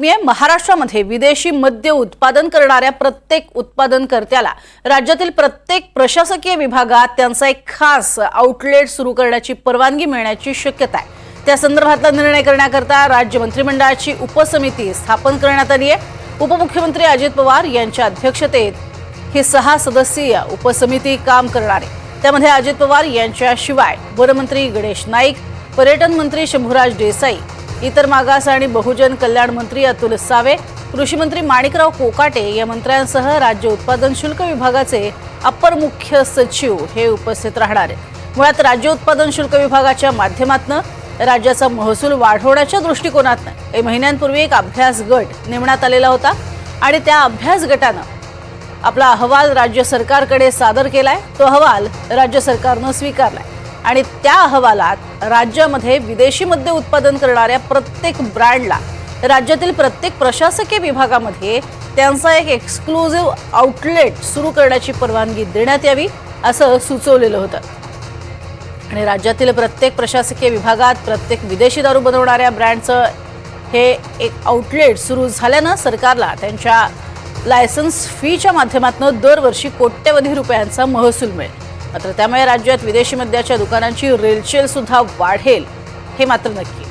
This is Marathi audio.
मी महाराष्ट्रामध्ये विदेशी मद्य उत्पादन करणाऱ्या प्रत्येक उत्पादनकर्त्याला राज्यातील प्रत्येक प्रशासकीय विभागात त्यांचा एक खास आउटलेट सुरू करण्याची परवानगी मिळण्याची शक्यता आहे. त्या संदर्भातला निर्णय करण्याकरता राज्य मंत्रिमंडळाची उपसमिती स्थापन करण्यात आली आहे. उपमुख्यमंत्री अजित पवार यांच्या अध्यक्षतेत ही सहा सदस्यीय उपसमिती काम करणार आहे. त्यामध्ये अजित पवार यांच्याशिवाय वनमंत्री गणेश नाईक पर्यटन मंत्री शंभूराज देसाई इतर मागास आणि बहुजन कल्याण मंत्री अतुल सावे कृषीमंत्री माणिकराव कोकाटे या मंत्र्यांसह राज्य उत्पादन शुल्क विभागाचे अप्पर मुख्य सचिव हे उपस्थित राहणार मुळात राज्य उत्पादन शुल्क विभागाच्या माध्यमातून राज्याचा महसूल वाढवण्याच्या दृष्टिकोनातनं एक महिन्यांपूर्वी एक अभ्यास गट नेमण्यात आलेला होता आणि त्या अभ्यास गटानं आपला अहवाल राज्य सरकारकडे सादर केलाय. तो अहवाल राज्य सरकारनं स्वीकारलाय. आणि त्या अहवालात राज्यामध्ये विदेशी मद्य उत्पादन करणाऱ्या प्रत्येक ब्रँडला राज्यातील प्रत्येक प्रशासकीय विभागामध्ये त्यांचा एक एक्सक्लुझिव्ह आउटलेट सुरू करण्याची परवानगी देण्यात यावी असं सुचवलेलं होतं. आणि राज्यातील प्रत्येक प्रशासकीय विभागात प्रत्येक विदेशी दारू बनवणाऱ्या ब्रँडचं हे एक आउटलेट सुरू झाल्यानं सरकारला त्यांच्या लायसन्स फीच्या माध्यमातून दरवर्षी कोट्यवधी रुपयांचा महसूल मिळेल. मात्र त्यामुळे राज्यात विदेशी मद्याच्या दुकानांची रेलचेल सुद्धा वाढेल हे मात्र नक्की.